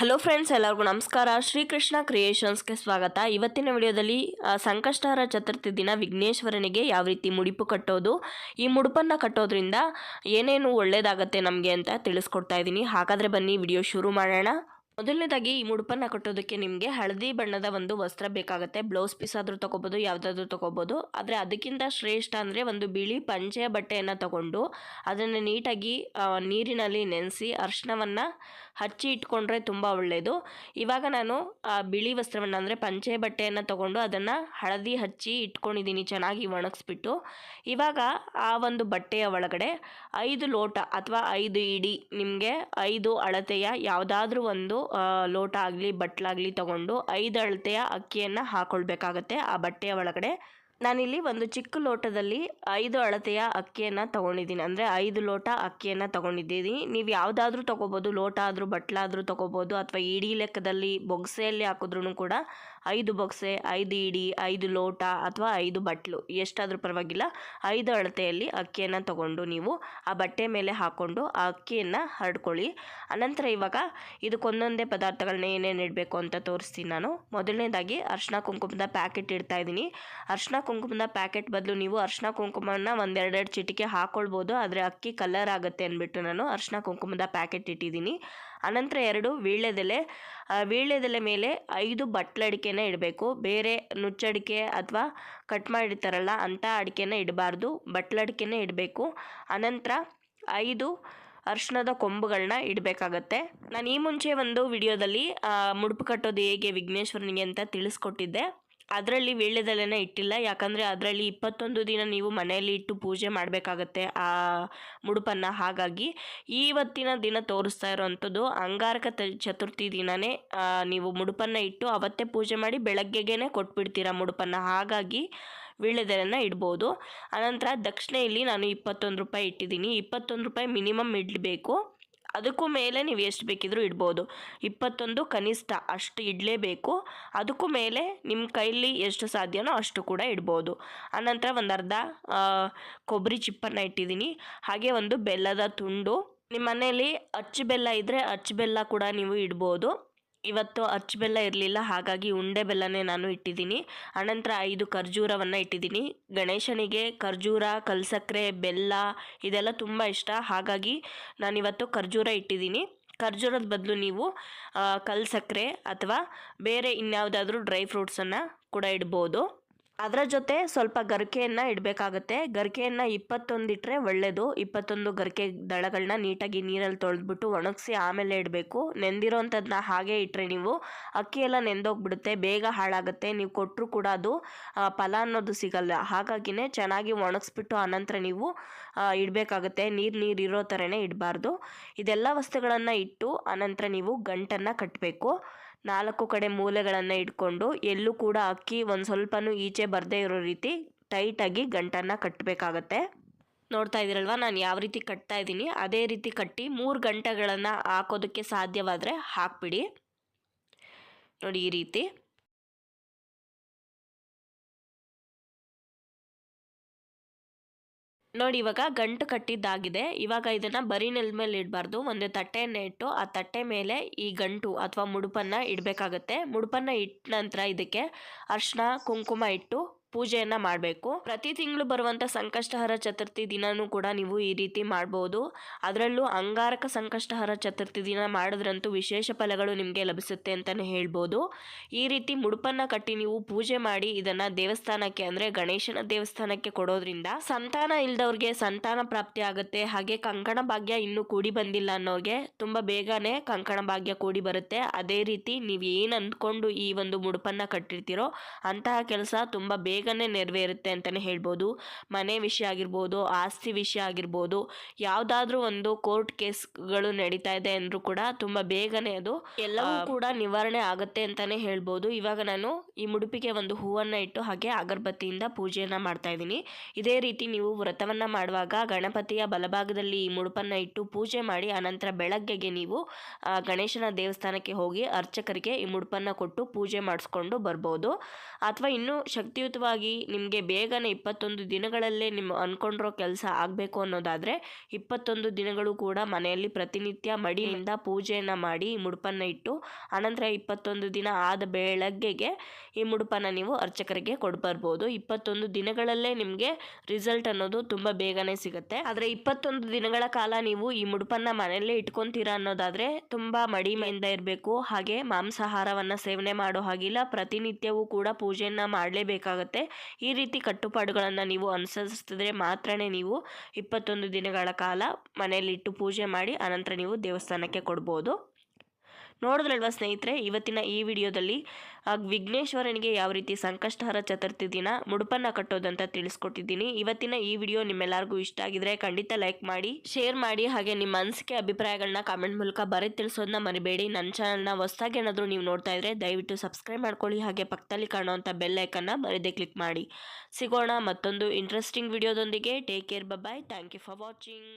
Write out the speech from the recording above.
Hello friends ಎಲ್ಲರಿಗೂ ನಮಸ್ಕಾರ. ಶ್ರೀಕೃಷ್ಣ ಕ್ರಿಯೇಷನ್ಸ್ಗೆ ಸ್ವಾಗತ. ಇವತ್ತಿನ ವಿಡಿಯೋದಲ್ಲಿ ಸಂಕಷ್ಟಹರ ಚತುರ್ಥಿ ದಿನ ವಿಘ್ನೇಶ್ವರನಿಗೆ ಯಾವ ರೀತಿ ಮುಡಿಪು ಕಟ್ಟೋದು, ಈ ಮುಡುಪನ್ನು ಕಟ್ಟೋದ್ರಿಂದ ಏನೇನು ಒಳ್ಳೆಯದಾಗತ್ತೆ ನಮಗೆ ಅಂತ ತಿಳಿಸ್ಕೊಡ್ತಾ ಇದ್ದೀನಿ. ಹಾಗಾದರೆ ಬನ್ನಿ, ವಿಡಿಯೋ ಶುರು ಮಾಡೋಣ. ಮೊದಲನೇದಾಗಿ ಈ ಮುಡುಪನ್ನು ಕಟ್ಟೋದಕ್ಕೆ ನಿಮಗೆ ಹಳದಿ ಬಣ್ಣದ ಒಂದು ವಸ್ತ್ರ ಬೇಕಾಗುತ್ತೆ. ಬ್ಲೌಸ್ ಪೀಸ್ ಆದರೂ ತೊಗೋಬೋದು, ಯಾವುದಾದ್ರೂ ತೊಗೋಬೋದು. ಆದರೆ ಅದಕ್ಕಿಂತ ಶ್ರೇಷ್ಠ ಅಂದರೆ ಒಂದು ಬಿಳಿ ಪಂಚೆಯ ಬಟ್ಟೆಯನ್ನು ತಗೊಂಡು ಅದನ್ನು ನೀಟಾಗಿ ನೀರಿನಲ್ಲಿ ನೆನೆಸಿ ಅರ್ಶನವನ್ನ ಹಚ್ಚಿ ಇಟ್ಕೊಂಡ್ರೆ ತುಂಬ ಒಳ್ಳೆಯದು ಇವಾಗ ನಾನು, ಆ, ಬಿಳಿ ವಸ್ತ್ರವನ್ನು ಅಂದರೆ ಪಂಚೆ ಬಟ್ಟೆಯನ್ನು ತಗೊಂಡು ಅದನ್ನು ಹಳದಿ ಹಚ್ಚಿ ಇಟ್ಕೊಂಡಿದ್ದೀನಿ ಚೆನ್ನಾಗಿ ಒಣಗಿಸ್ಬಿಟ್ಟು. ಇವಾಗ ಆ ಒಂದು ಬಟ್ಟೆಯ ಒಳಗಡೆ ಐದು ಲೋಟ ಅಥವಾ ಐದು ಇಡಿ ನಿಮಗೆ ಐದು ಅಳತೆಯ ಯಾವುದಾದ್ರೂ ಒಂದು ಲೋಟ ಆಗಲಿ ಬಟ್ಲಾಗಲಿ ತಗೊಂಡು ಐದು ಅಳತೆಯ ಅಕ್ಕಿಯನ್ನು ಹಾಕ್ಕೊಳ್ಬೇಕಾಗತ್ತೆ ಆ ಬಟ್ಟೆಯ ಒಳಗಡೆ ನಾನಿಲ್ಲಿ ಒಂದು ಚಿಕ್ಕ ಲೋಟದಲ್ಲಿ ಐದು ಅಳತೆಯ ಅಕ್ಕಿಯನ್ನು ತಗೊಂಡಿದ್ದೀನಿ. ಅಂದರೆ ಐದು ಲೋಟ ಅಕ್ಕಿಯನ್ನು ತಗೊಂಡಿದ್ದೀನಿ. ನೀವು ಯಾವುದಾದ್ರೂ ತೊಗೋಬೋದು, ಲೋಟ ಆದರೂ ಬಟ್ಲಾದರೂ ತೊಗೋಬೋದು, ಅಥವಾ ಇಡೀ ಲೆಕ್ಕದಲ್ಲಿ ಬೊಗ್ಸೆಯಲ್ಲಿ ಹಾಕಿದ್ರೂ ಕೂಡ ಐದು ಬೊಗ್ಸೆ, ಐದು ಇಡಿ, ಐದು ಲೋಟ ಅಥವಾ ಐದು ಬಟ್ಲು, ಎಷ್ಟಾದರೂ ಪರವಾಗಿಲ್ಲ, ಐದು ಅಳತೆಯಲ್ಲಿ ಅಕ್ಕಿಯನ್ನು ತೊಗೊಂಡು ನೀವು ಆ ಬಟ್ಟೆ ಮೇಲೆ ಹಾಕ್ಕೊಂಡು ಆ ಅಕ್ಕಿಯನ್ನು ಹರಡ್ಕೊಳ್ಳಿ. ಅನಂತರ ಇವಾಗ ಇದಕ್ಕೊಂದೊಂದೇ ಪದಾರ್ಥಗಳನ್ನ ಏನೇನು ಇಡಬೇಕು ಅಂತ ತೋರಿಸ್ತೀನಿ ನಾನು. ಮೊದಲನೇದಾಗಿ ಅರ್ಶಿನ ಕುಂಕುಮದ ಪ್ಯಾಕೆಟ್ ಇಡ್ತಾ ಇದ್ದೀನಿ. ಅರ್ಶಿನ ಕುಂಕುಮದ ಪ್ಯಾಕೆಟ್ ಬದಲು ನೀವು ಅರ್ಶಿನ ಕುಂಕುಮನ ಒಂದೆರಡೆರಡು ಚಿಟಿಕೆ ಹಾಕ್ಕೊಳ್ಬೋದು ಆದರೆ ಅಕ್ಕಿ ಕಲರ್ ಆಗುತ್ತೆ ಅಂದ್ಬಿಟ್ಟು ನಾನು ಅರ್ಶಿನ ಕುಂಕುಮದ ಪ್ಯಾಕೆಟ್ ಇಟ್ಟಿದ್ದೀನಿ. ಅನಂತರ ಎರಡು ವೀಳ್ಯದೆಲೆ ವೀಳ್ಯದೆಲೆ ಮೇಲೆ ಐದು ಬಟ್ಲಡಿಕೆನ ಇಡಬೇಕು. ಬೇರೆ ನುಚ್ಚಡಿಕೆ ಅಥವಾ ಕಟ್ ಮಾಡಿರ್ತಾರಲ್ಲ ಅಂಥ ಅಡಿಕೆನ ಇಡಬಾರ್ದು. ಬಟ್ಲಡಿಕೆನೇ ಇಡಬೇಕು. ಅನಂತರ ಐದು ಅರ್ಶಿಣದ ಕೊಂಬುಗಳನ್ನ ಇಡಬೇಕಾಗತ್ತೆ. ನಾನು ಈ ಮುಂಚೆ ಒಂದು ವಿಡಿಯೋದಲ್ಲಿ ಮುಡುಪು ಕಟ್ಟೋದು ಹೇಗೆ ವಿಘ್ನೇಶ್ವರನಿಗೆ ಅಂತ ತಿಳಿಸ್ಕೊಟ್ಟಿದ್ದೆ. ಅದರಲ್ಲಿ ವೀಳ್ಯದೆಲೆನ ಇಟ್ಟಿಲ್ಲ. ಯಾಕಂದರೆ ಅದರಲ್ಲಿ ಇಪ್ಪತ್ತೊಂದು ದಿನ ನೀವು ಮನೆಯಲ್ಲಿ ಇಟ್ಟು ಪೂಜೆ ಮಾಡಬೇಕಾಗತ್ತೆ ಆ ಮುಡುಪನ್ನು. ಹಾಗಾಗಿ ಇವತ್ತಿನ ದಿನ ತೋರಿಸ್ತಾ ಇರೋವಂಥದ್ದು ಅಂಗಾರಕ ಚತುರ್ಥಿ ದಿನವೇ ನೀವು ಮುಡುಪನ್ನು ಇಟ್ಟು ಅವತ್ತೇ ಪೂಜೆ ಮಾಡಿ ಬೆಳಗ್ಗೆಗೇ ಕೊಟ್ಬಿಡ್ತೀರಾ ಮುಡುಪನ್ನು. ಹಾಗಾಗಿ ವೀಳ್ಯದೆಲೆನ ಇಡ್ಬೋದು. ಅನಂತರ ದಕ್ಷಿಣೆಯಲ್ಲಿ ನಾನು ಇಪ್ಪತ್ತೊಂದು ರೂಪಾಯಿ ಇಟ್ಟಿದ್ದೀನಿ. ಇಪ್ಪತ್ತೊಂದು ರೂಪಾಯಿ ಮಿನಿಮಮ್ ಇಡಬೇಕು. ಅದಕ್ಕೂ ಮೇಲೆ ನೀವು ಎಷ್ಟು ಬೇಕಿದ್ರೂ ಇಡ್ಬೋದು. ಇಪ್ಪತ್ತೊಂದು ಕನಿಷ್ಠ ಅಷ್ಟು ಇಡಲೇಬೇಕು. ಅದಕ್ಕೂ ಮೇಲೆ ನಿಮ್ಮ ಕೈಲಿ ಎಷ್ಟು ಸಾಧ್ಯನೋ ಅಷ್ಟು ಕೂಡ ಇಡ್ಬೋದು. ಆನಂತರ ಒಂದು ಅರ್ಧ ಕೊಬ್ಬರಿ ಚಿಪ್ಪನ್ನು ಇಟ್ಟಿದ್ದೀನಿ. ಹಾಗೆ ಒಂದು ಬೆಲ್ಲದ ತುಂಡು. ನಿಮ್ಮ ಮನೆಯಲ್ಲಿ ಅಚ್ಚು ಬೆಲ್ಲ ಇದ್ದರೆ ಅಚ್ಚು ಬೆಲ್ಲ ಕೂಡ ನೀವು ಇಡ್ಬೋದು. ಇವತ್ತು ಅಚ್ಚು ಬೆಲ್ಲ ಇರಲಿಲ್ಲ, ಹಾಗಾಗಿ ಉಂಡೆ ಬೆಲ್ಲನೇ ನಾನು ಇಟ್ಟಿದ್ದೀನಿ. ಅನಂತರ ಐದು ಖರ್ಜೂರವನ್ನು ಇಟ್ಟಿದ್ದೀನಿ. ಗಣೇಶನಿಗೆ ಖರ್ಜೂರ ಕಲ್ಸಕ್ಕರೆ ಬೆಲ್ಲ ಇದೆಲ್ಲ ತುಂಬ ಇಷ್ಟ. ಹಾಗಾಗಿ ನಾನಿವತ್ತು ಖರ್ಜೂರ ಇಟ್ಟಿದ್ದೀನಿ. ಖರ್ಜೂರದ ಬದಲು ನೀವು ಕಲ್ಸಕ್ಕರೆ ಅಥವಾ ಬೇರೆ ಇನ್ಯಾವುದಾದ್ರೂ ಡ್ರೈ ಫ್ರೂಟ್ಸನ್ನು ಕೂಡ ಇಡ್ಬೋದು. ಅದರ ಜೊತೆ ಸ್ವಲ್ಪ ಗರಿಕೆಯನ್ನು ಇಡಬೇಕಾಗತ್ತೆ. ಗರಿಕೆಯನ್ನು ಇಪ್ಪತ್ತೊಂದು ಇಟ್ಟರೆ ಒಳ್ಳೆಯದು ಇಪ್ಪತ್ತೊಂದು ಗರಿಕೆ ದಳಗಳನ್ನ ನೀಟಾಗಿ ನೀರಲ್ಲಿ ತೊಳೆದ್ಬಿಟ್ಟು ಒಣಗಿಸಿ ಆಮೇಲೆ ಇಡಬೇಕು. ನೆಂದಿರೋಂಥದ್ದನ್ನ ಹಾಗೆ ಇಟ್ಟರೆ ನೀವು. ಅಕ್ಕಿಯೆಲ್ಲ ನೆಂದೋಗ್ಬಿಡುತ್ತೆ. ಬೇಗ ಹಾಳಾಗುತ್ತೆ. ನೀವು ಕೊಟ್ಟರು ಕೂಡ ಅದು ಫಲ ಅನ್ನೋದು ಸಿಗಲ್ಲ. ಹಾಗಾಗಿನೇ ಚೆನ್ನಾಗಿ ಒಣಗಿಸ್ಬಿಟ್ಟು ಆನಂತರ ನೀವು ಇಡಬೇಕಾಗುತ್ತೆ. ನೀರು ನೀರು ಇರೋ ಥರನೇ ಇಡಬಾರ್ದು. ಇದೆಲ್ಲ ವಸ್ತುಗಳನ್ನು ಇಟ್ಟು ಆನಂತರ ನೀವು ಗಂಟನ್ನು ಕಟ್ಟಬೇಕು ನಾಲ್ಕು ಕಡೆ ಮೂಲೆಗಳನ್ನು ಇಟ್ಕೊಂಡು ಎಲ್ಲೂ ಕೂಡ ಅಕ್ಕಿ ಒಂದು ಸ್ವಲ್ಪನೂ ಈಚೆ ಬರದೇ ಇರೋ ರೀತಿ ಟೈಟಾಗಿ ಗಂಟನ್ನು ಕಟ್ಟಬೇಕಾಗತ್ತೆ ನೋಡ್ತಾ ಇದ್ದೀರಲ್ವ? ನಾನು ಯಾವ ರೀತಿ ಕಟ್ತಾ ಇದ್ದೀನಿ? ಅದೇ ರೀತಿ ಕಟ್ಟಿ ಮೂರು ಗಂಟೆಗಳನ್ನು ಹಾಕೋದಕ್ಕೆ ಸಾಧ್ಯವಾದರೆ ಹಾಕ್ಬಿಡಿ. ನೋಡಿ ಈ ರೀತಿ. ನೋಡಿ, ಇವಾಗ ಗಂಟು ಕಟ್ಟಿದ್ದಾಗಿದೆ. ಇವಾಗ ಇದನ್ನು ಬರೀ ನೆಲದ ಮೇಲೆ ಇಡಬಾರ್ದು. ಒಂದು ತಟ್ಟೆಯನ್ನು ಇಟ್ಟು ಆ ತಟ್ಟೆ ಮೇಲೆ ಈ ಗಂಟು ಅಥವಾ ಮುಡುಪನ್ನು ಇಡಬೇಕಾಗತ್ತೆ. ಮುಡುಪನ್ನು ಇಟ್ಟ ನಂತರ ಇದಕ್ಕೆ ಅರಿಶಿಣ, ಕುಂಕುಮ ಇಟ್ಟು ಪೂಜೆಯನ್ನು ಮಾಡಬೇಕು. ಪ್ರತಿ ತಿಂಗಳು ಬರುವಂತ ಸಂಕಷ್ಟಹರ ಚತುರ್ಥಿ ದಿನನೂ ಕೂಡ ನೀವು ಈ ರೀತಿ ಮಾಡಬಹುದು ಅದರಲ್ಲೂ ಅಂಗಾರಕ ಸಂಕಷ್ಟಹರ ಚತುರ್ಥಿ ದಿನ ಮಾಡಿದ್ರಂತೂ ವಿಶೇಷ ಫಲಗಳು ನಿಮಗೆ ಲಭಿಸುತ್ತೆ ಅಂತಾನೆ ಹೇಳ್ಬೋದು. ಈ ರೀತಿ ಮುಡುಪನ್ನ ಕಟ್ಟಿ ನೀವು ಪೂಜೆ ಮಾಡಿ ಇದನ್ನ ದೇವಸ್ಥಾನಕ್ಕೆ ಅಂದ್ರೆ ಗಣೇಶನ ದೇವಸ್ಥಾನಕ್ಕೆ ಕೊಡೋದ್ರಿಂದ ಸಂತಾನ ಇಲ್ದವ್ರಿಗೆ ಸಂತಾನ ಪ್ರಾಪ್ತಿ ಆಗುತ್ತೆ. ಹಾಗೆ ಕಂಕಣ ಭಾಗ್ಯ ಇನ್ನೂ ಕೂಡಿ ಬಂದಿಲ್ಲ ಅನ್ನೋರಿಗೆ ತುಂಬಾ ಬೇಗನೆ ಕಂಕಣ ಭಾಗ್ಯ ಕೂಡಿ ಬರುತ್ತೆ. ಅದೇ ರೀತಿ ನೀವು ಏನು ಅಂದ್ಕೊಂಡು ಈ ಒಂದು ಮುಡುಪನ್ನ ಕಟ್ಟಿರ್ತೀರೋ ಅಂತಹ ಕೆಲಸ ತುಂಬ ಬೇಗನೆ ನೆರವೇರುತ್ತೆ ಅಂತಲೇ ಹೇಳ್ಬೋದು. ಮನೆ ವಿಷಯ ಆಗಿರ್ಬೋದು ಆಸ್ತಿ ವಿಷಯ ಆಗಿರ್ಬೋದು ಯಾವುದಾದ್ರೂ ಒಂದು ಕೋರ್ಟ್ ಕೇಸ್ಗಳು ನಡೀತಾ ಇದೆ ಅಂದರೂ ಕೂಡ ತುಂಬ ಬೇಗನೆ ಅದು ಎಲ್ಲವೂ ಕೂಡ ನಿವಾರಣೆ ಆಗುತ್ತೆ ಅಂತಲೇ ಹೇಳ್ಬೋದು. ಇವಾಗ ನಾನು ಈ ಮುಡುಪಿಗೆ ಒಂದು ಹೂವನ್ನು ಇಟ್ಟು ಹಾಗೆ ಅಗರಬತ್ತಿಯಿಂದ ಪೂಜೆಯನ್ನು ಮಾಡ್ತಾ ಇದ್ದೀನಿ. ಇದೇ ರೀತಿ ನೀವು ವ್ರತವನ್ನು ಮಾಡುವಾಗ ಗಣಪತಿಯ ಬಲಭಾಗದಲ್ಲಿ ಈ ಮುಡುಪನ್ನು ಇಟ್ಟು ಪೂಜೆ ಮಾಡಿ ಅನಂತರ ಬೆಳಗ್ಗೆಗೆ ನೀವು ಗಣೇಶನ ದೇವಸ್ಥಾನಕ್ಕೆ ಹೋಗಿ ಅರ್ಚಕರಿಗೆ ಈ ಮುಡುಪನ್ನು ಕೊಟ್ಟು ಪೂಜೆ ಮಾಡಿಸ್ಕೊಂಡು ಬರ್ಬೋದು. ಅಥವಾ ಇನ್ನೂ ಶಕ್ತಿಯುತವಾದ ಮುಖ್ಯವಾಗಿ ನಿಮಗೆ ಬೇಗನೆ ಇಪ್ಪತ್ತೊಂದು ದಿನಗಳಲ್ಲೇ ನಿಮ್ಮ ಅಂದ್ಕೊಂಡಿರೋ ಕೆಲಸ ಆಗಬೇಕು ಅನ್ನೋದಾದರೆ ಇಪ್ಪತ್ತೊಂದು ದಿನಗಳು ಕೂಡ ಮನೆಯಲ್ಲಿ ಪ್ರತಿನಿತ್ಯ ಮಡಿಯಿಂದ ಪೂಜೆಯನ್ನು ಮಾಡಿ ಈ ಮುಡುಪನ್ನು ಇಟ್ಟು ಅನಂತರ ಇಪ್ಪತ್ತೊಂದು ದಿನ ಆದ ಬೆಳಗ್ಗೆಗೆ ಈ ಮುಡುಪನ್ನು ನೀವು ಅರ್ಚಕರಿಗೆ ಕೊಡ್ಬರ್ಬೋದು. ಇಪ್ಪತ್ತೊಂದು ದಿನಗಳಲ್ಲೇ ನಿಮಗೆ ರಿಸಲ್ಟ್ ಅನ್ನೋದು ತುಂಬ ಬೇಗನೆ ಸಿಗುತ್ತೆ. ಆದರೆ ಇಪ್ಪತ್ತೊಂದು ದಿನಗಳ ಕಾಲ ನೀವು ಈ ಮುಡುಪನ್ನು ಮನೆಯಲ್ಲೇ ಇಟ್ಕೊತೀರಾ ಅನ್ನೋದಾದರೆ ತುಂಬ ಮಡಿಮೆಯಿಂದ ಇರಬೇಕು. ಹಾಗೆ ಮಾಂಸಾಹಾರವನ್ನು ಸೇವನೆ ಮಾಡೋ ಹಾಗಿಲ್ಲ, ಪ್ರತಿನಿತ್ಯವೂ ಕೂಡ ಪೂಜೆಯನ್ನು ಮಾಡಲೇಬೇಕಾಗತ್ತೆ. ಈ ರೀತಿ ಕಟ್ಟುಪಾಡುಗಳನ್ನು ನೀವು ಅನುಸರಿಸಿದ್ರೆ ಮಾತ್ರನೇ ನೀವು ಇಪ್ಪತ್ತೊಂದು ದಿನಗಳ ಕಾಲ ಮನೆಯಲ್ಲಿಟ್ಟು ಪೂಜೆ ಮಾಡಿ ಅನಂತರ ನೀವು ದೇವಸ್ಥಾನಕ್ಕೆ ಕೊಡ್ಬೋದು. ನೋಡಿದ್ರಲ್ವ ಸ್ನೇಹಿತರೆ, ಇವತ್ತಿನ ಈ ವಿಡಿಯೋದಲ್ಲಿ ವಿಘ್ನೇಶ್ವರನಿಗೆ ಯಾವ ರೀತಿ ಸಂಕಷ್ಟಹರ ಚತುರ್ಥಿ ದಿನ ಮುಡುಪನ್ನು ಕಟ್ಟೋದಂತ ತಿಳಿಸ್ಕೊಟ್ಟಿದ್ದೀನಿ. ಇವತ್ತಿನ ಈ ವಿಡಿಯೋ ನಿಮ್ಮೆಲ್ಲರಿಗೂ ಇಷ್ಟ ಆಗಿದ್ರೆ ಖಂಡಿತ ಲೈಕ್ ಮಾಡಿ, ಶೇರ್ ಮಾಡಿ, ಹಾಗೆ ನಿಮ್ಮ ಅನಿಸಿಕೆ ಅಭಿಪ್ರಾಯಗಳನ್ನ ಕಾಮೆಂಟ್ ಮೂಲಕ ಬರೆ ತಿಳಿಸೋದನ್ನ ಮರಿಬೇಡಿ. ನನ್ನ ಚಾನಲ್ನ ಹೊಸದಾಗಿ ಏನಾದರೂ ನೀವು ನೋಡ್ತಾ ಇದ್ರೆ ದಯವಿಟ್ಟು ಸಬ್ಸ್ಕ್ರೈಬ್ ಮಾಡ್ಕೊಳ್ಳಿ, ಹಾಗೆ ಪಕ್ಕದಲ್ಲಿ ಕಾಣುವಂಥ ಬೆಲ್ ಐಕನ್ನ ಬರೀದೇ ಕ್ಲಿಕ್ ಮಾಡಿ. ಸಿಗೋಣ ಮತ್ತೊಂದು interesting ವಿಡಿಯೋದೊಂದಿಗೆ. Take care bye thank you for watching